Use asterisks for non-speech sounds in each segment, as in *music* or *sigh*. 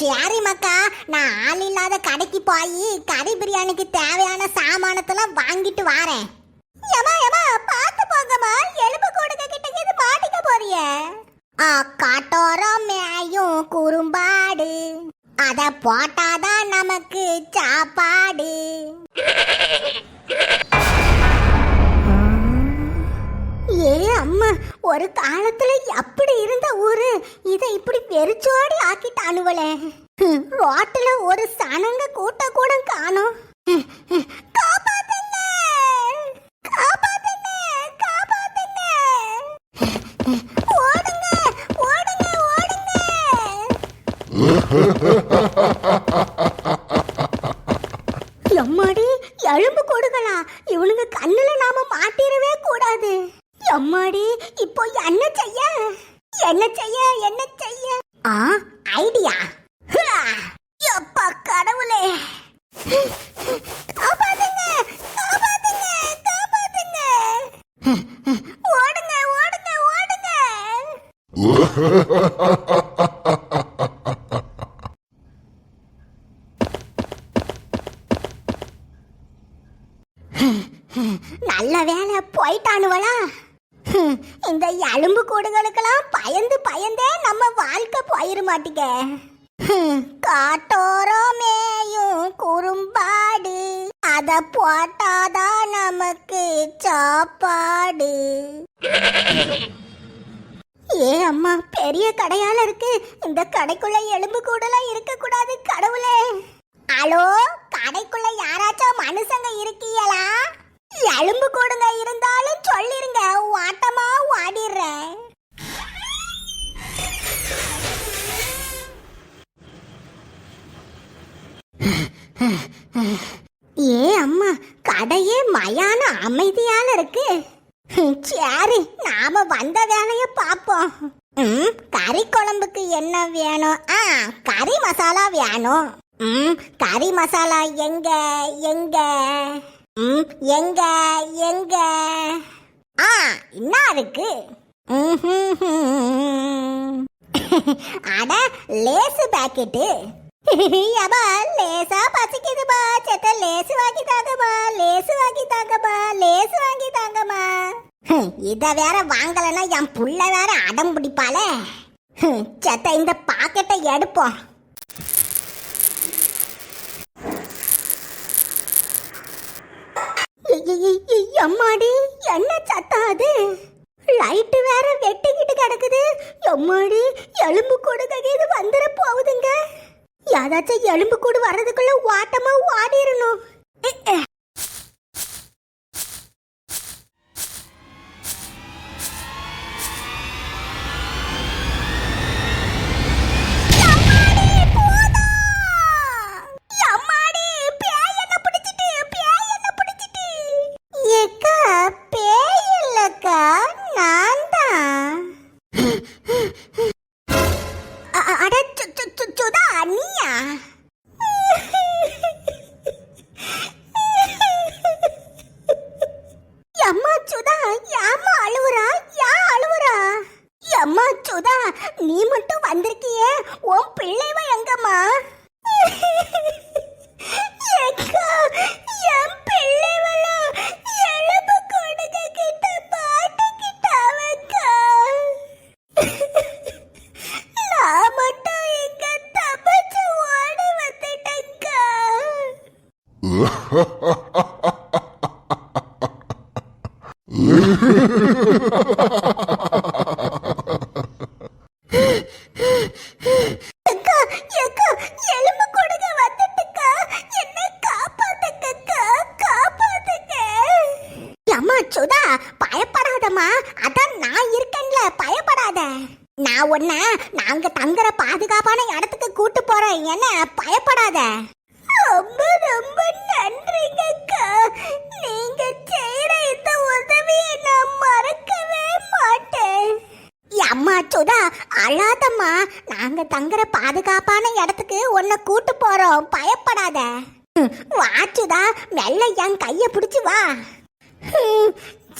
சரி மக்கா? நான் ஆள் இல்லாத கடைக்கு போய் கறி பிரியாணிக்கு தேவையான சாமானத்தெல்லாம் வாங்கிட்டு வாரேன். ஏமா ஏமா பார்த்து போங்கம்மா. எலும்பு கொடுக்க கிட்ட இது மாட்டிக்க போறிய? ஆ காட்டோரம் மேயும் குறும்பாடு. அத போட்டாதான் நமக்கு சாப்பாடு. ஏ அம்மா ஒரு காலத்துல அப்படி இருந்த ஊரு. இதை இப்படி வெறிச்சோடி ஆக்கிட்டானுவலே அனுவலே ரோட்டுல ஒரு சனங்க கூட்ட கூட காணும் ஹம், ஹம், காப்பாத்துங்க காப்பாத்துங்க காப்பாத்துங்க ஹம், ஓடுங்க ஓடுங்க ஓடுங்க எம்மாடி எலும்பு கொடுங்களா இவனுங்க கண்ணுல நாம மாட்டிரவே கூடாது எம்மாடி இப்போ என்ன செய்ய என்ன செய்ய என்ன செய்ய? ஆ? ஐடியா. எப்பா கடவுளே. காப்பாத்துங்க காப்பாத்துங்க காப்பாத்துங்க. ஓடுங்க ஓடுங்க ஓடுங்க. நல்ல வேலை போயிட்டானுவளா. இந்த எலும்பு கூடுகளுக்கெல்லாம் பயந்து பயந்தே நம்ம வாழ்க்கை போயிட மாட்டிக்க. ஹம், மேயும் குறும்பாடு. அத போட்டாதான் நமக்கு சாப்பாடு. ஏ அம்மா பெரிய கடையால இருக்கு. இந்த கடைக்குள்ள எலும்பு கூடலாம் இருக்க கூடாது கடவுளே. ஹலோ கடைக்குள்ள யாராச்சும் மனுஷங்க இருக்கீங்களா எலும்பு கொடுங்க இருந்தாலும் சொல்லிருங்க. ஆட்டமா ஆடிடுறேன் ஏ அம்மா கடையே மயான அமைதியான இருக்கு. சரி நாம வந்த வேலைய பாப்போம். ம் கறி குழம்புக்கு என்ன வேணும்? ஆ கறி மசாலா வேணும். ம் கறி மசாலா எங்க எங்க? எங்க எங்க? ஆ என்ன இருக்கு? அட லேசு பாக்கெட்டு. யப்பா லேசா பசிக்குதுமா செத்த லேசு வாங்கி தாங்கம்மா லேசு வாங்கி தாங்கம்மா லேசு வாங்கி தாங்கம்மா. இத வேற வாங்கலன்னா என் புள்ள வேற அடம் பிடிப்பாளே. செத்த இந்த பாக்கெட்டை எடுப்போம். எம்மாடி என்ன சத்தம் அது? லைட்டு வேற வெட்டிக்கிட்டு கிடக்குது. எம்மாடி எலும்பு கூடு இது வந்துட போகுதுங்க. யாராச்சும் எலும்பு கூடு வர்றதுக்குள்ள ஓட்டமா ஓடிரணும். அம்மா சுதா நீ மட்டும் வந்திருக்கியே? உன் பிள்ளைவ எங்கம்மா? Ha என் ha எலும்பு *laughs* நாங்க தங்குற பாதுகாப்பான இடத்துக்கு கூட்டு போறோம். என்ன பயப்படாத. ரொம்ப ரொம்ப நன்றிங்கக்கா நீங்க செய்யற இந்த உதவியை நான் மறக்கவே மாட்டேன். அம்மா சுதா அழாதம்மா. நாங்க தங்குற பாதுகாப்பான இடத்துக்கு உன்னை கூட்டு போறோம். பயப்படாத. வாச்சுதா மெல்ல என் கைய பிடிச்சு வா.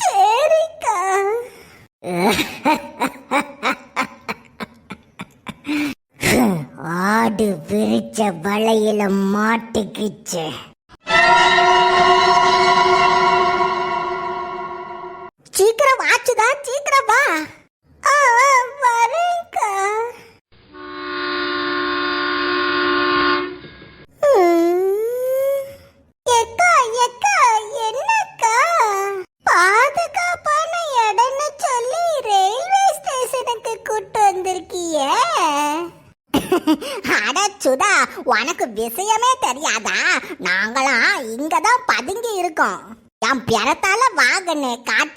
சரிக்கா *laughs* ஆ ஆடு விரிச்ச வலையில மாட்டிக்கிச்சு. சீக்கிரம் ஆச்சுதான் சீக்கிரம் வா. ஆ,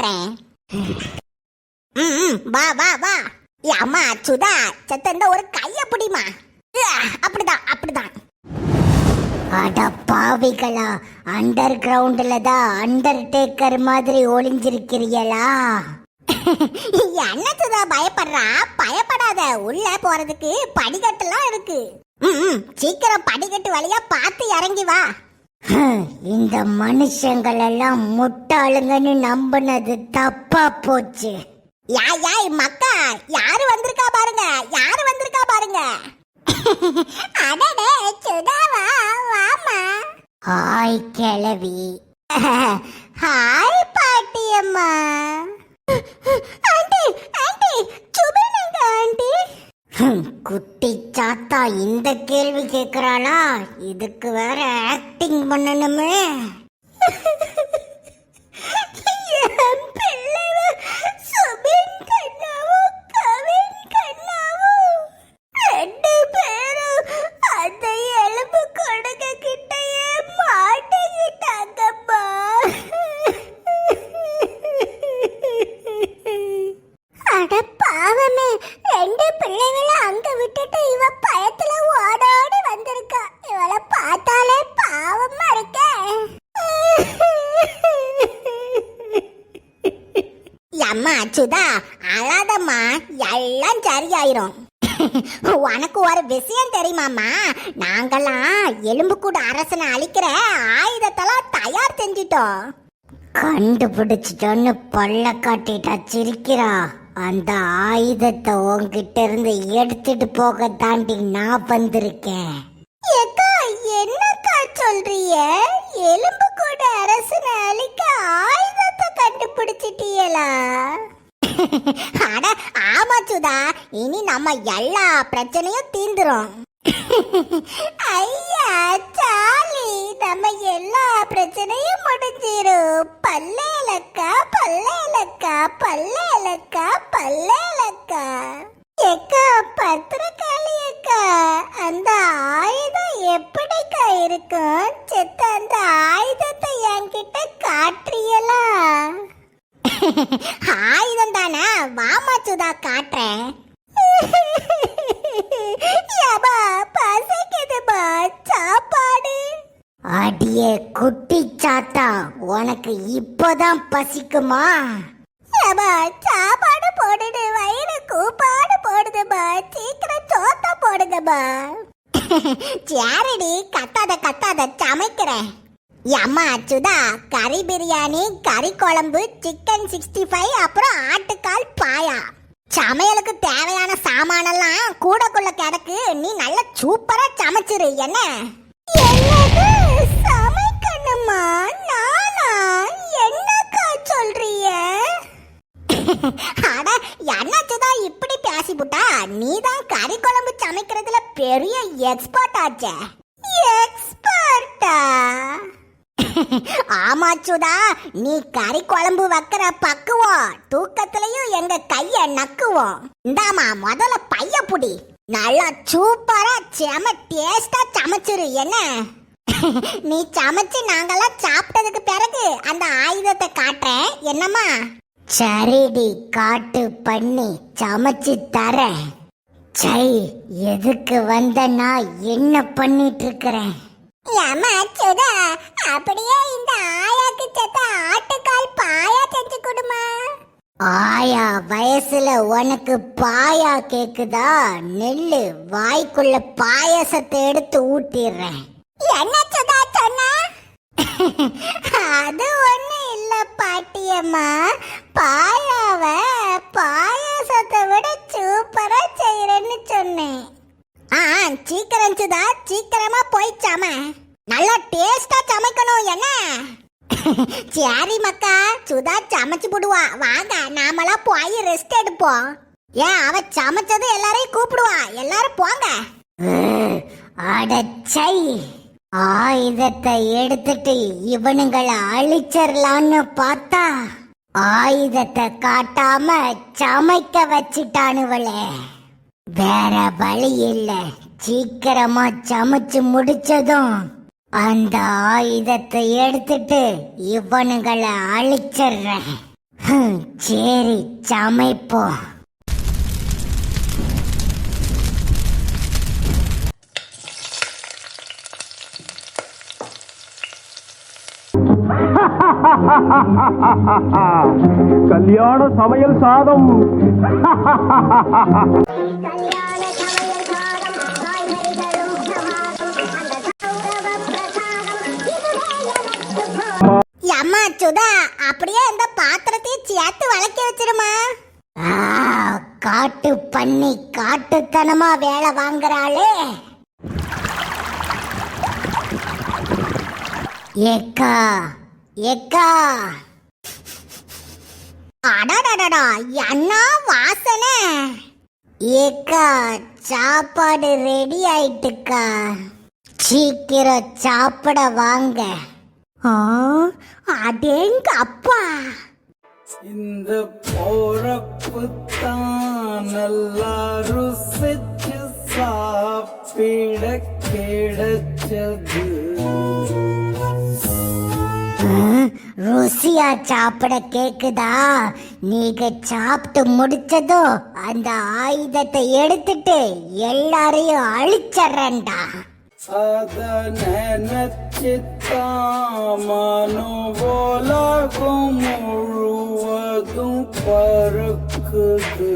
பாக்குறேன் ம், ம், வா வா வா. ஏ அம்மா சுதா செத்தந்த ஒரு கைய பிடிமா. அப்படிதான் அப்படிதான். அட பாவிகளா அண்டர் கிரவுண்ட்ல தான் அண்டர் டேக்கர் மாதிரி ஒளிஞ்சிருக்கிறீங்களா? சுதா பயப்படுறா? பயப்படாத உள்ள போறதுக்கு படிக்கட்டுலாம் இருக்கு. ம், சீக்கிரம் படிக்கட்டு வழியா பார்த்து இறங்கி வா. இந்த மனுஷங்கள் எல்லாம் முட்டாளுங்கன்னு நம்பினது தப்பா போச்சு. யாய் யாய் மக்கா யாரு வந்திருக்கா பாருங்க யாரு வந்திருக்கா பாருங்க. அடடே சுதாவா வாமா. ஹாய் கிழவி. *laughs* ஹாய் பாட்டியம்மா. *laughs* இந்த கேள்வி கேக்குறாளா இதுக்கு வேற ஆக்டிங் பண்ணணுமே. *laughs* சுதா அழாதம்மா. எல்லாம் சரியாயிரும். *coughs* உனக்கு ஒரு விஷயம் தெரியுமாம்மா? நாங்கெல்லாம் எலும்புக்கூட அரசனை அழிக்கிற ஆயுதத்தெல்லாம் தயார் செஞ்சிட்டோம். கண்டுபிடிச்சிட்டோன்னு பல்ல காட்டிட்டா சிரிக்கிறா. அந்த ஆயுதத்தை உன்கிட்ட இருந்து எடுத்துட்டு போக தாண்டி நான் வந்திருக்கேன். என்னக்கா சொல்றிய எலும்பு கூட அரசனை அழிக்க ஆயுதத்தை கண்டுபிடிச்சிட்டியலா அட ஆமா சுதா இனி நம்ம எல்லா பிரச்சனையும் தீந்துரும். ஐயா சாலி நம்ம எல்லா பிரச்சனையும் முடிஞ்சிரும். பல்லேலக்கா பல்லேலக்கா பல்லேலக்கா பல்லேலக்கா. எக்கா இப்போதான் பசிக்குமா? சாப்பாடு போடுது வயிறு கூப்பாடு போடுதுப்பா சீக்கிரம் சோத்த போடுங்கப்பா சரிடி கத்தாத கத்தாத சமைக்கிறேன் அம்மா அச்சுதா கறி பிரியாணி கறி குழம்பு சிக்கன் சிக்ஸ்டி ஃபைவ் அப்புறம் ஆட்டுக்கால் பாயா. சமையலுக்கு தேவையான சாமானெல்லாம் கூடக்குள்ள கிடக்கு. நீ நல்லா சூப்பரா சமைச்சிரு என்ன? என்னது? சமைக்கணுமா? அட என்னாச்சுதான் இப்படி பேசிப்புட்டா? நீ தான் கறி குழம்பு சமைக்கிறதுல பெரிய எக்ஸ்பர்ட் ஆச்சே. எக்ஸ்பர்ட்டா ஆமா சுதா நீ கறி குழம்பு வைக்கிற பக்குவோம் தூக்கத்திலையும் எங்க கைய நக்குவோம். இந்தாமா முதல்ல பைய புடி. நல்லா சூப்பரா செம டேஸ்டா சமைச்சிரு என்ன? நீ சமைச்சு நாங்கெல்லாம் சாப்பிட்டதுக்கு பிறகு அந்த ஆயுதத்தை காட்டுறேன். என்னம்மா? சரிடி காட்டு பண்ணி சமைச்சு தரேன். சை எதுக்கு வந்த நான் என்ன பண்ணிட்டு இருக்கிறேன் ஏமா சுதா அப்படியே இந்த ஆயாக்கு செத்த ஆட்டுக்கால் பாயா செஞ்சு கொடுமா. ஆயா வயசுல உனக்கு பாயா கேக்குதா? நெல்லு வாய்க்குள்ள பாயசத்தை எடுத்து ஊட்டிடுறேன். என்ன சுதா சொன்ன? *laughs* அது ஒண்ணு. பாட்டியம்மா பாயாவ பாயாசத்தை விட சூப்பரா செய்யறேன்னு சொன்னேன். ஆ சீக்கிரம் சுதா சீக்கிரமா போய் சம. நல்லா டேஸ்டா சமைக்கணும் என்ன? *laughs* சரி மக்கா சுதா சமைச்சு போடுவா. வாங்க நாமெல்லாம் போய் ரெஸ்ட் எடுப்போம். ஏன் அவ சமைச்சது எல்லாரையும் கூப்பிடுவா. எல்லாரும் போங்க. அடச்சை. ஆயுதத்தை எடுத்துட்டு இவனுங்களை அழிச்சிடலான்னு பார்த்தா ஆயுதத்தை காட்டாம சமைக்க வச்சிட்டானுவளே. வேற வழி இல்ல. சீக்கிரமா சமைச்சு முடிச்சதும் அந்த ஆயுதத்தை எடுத்துட்டு இவனுங்களை அழிச்சிடுறேன் சரி சமைப்போம். *laughs* கல்யாண சமையல் சாதம். அம்மா சுதா அப்படியே இந்த பாத்திரத்தையும் சேர்த்து வளர்க்க வச்சிருமா. காட்டு பண்ணி காட்டுத்தனமா வேலை வாங்குறாளே. ஏக்கா எக்கா. அடடடடா என்ன வாசனை. ஏக்கா சாப்பாடு ரெடி ஆயிட்டுக்கா. சீக்கிரம் சாப்பிட வாங்க. ஆ, அடேங்க அப்பா. இந்த போறப்பு தான் நல்லா ருசிச்சு சாப்பிட கிடைச்சது. ருசியா சாப்பிட கேக்குதா? நீங்க சாப்பிட்டு முடிச்சதோ அந்த ஆயுதத்தை எடுத்துட்டு எல்லாரையும் அழிச்சறேன்டா அத நினைச்சுத்தான் முழுவதும் பறக்குது.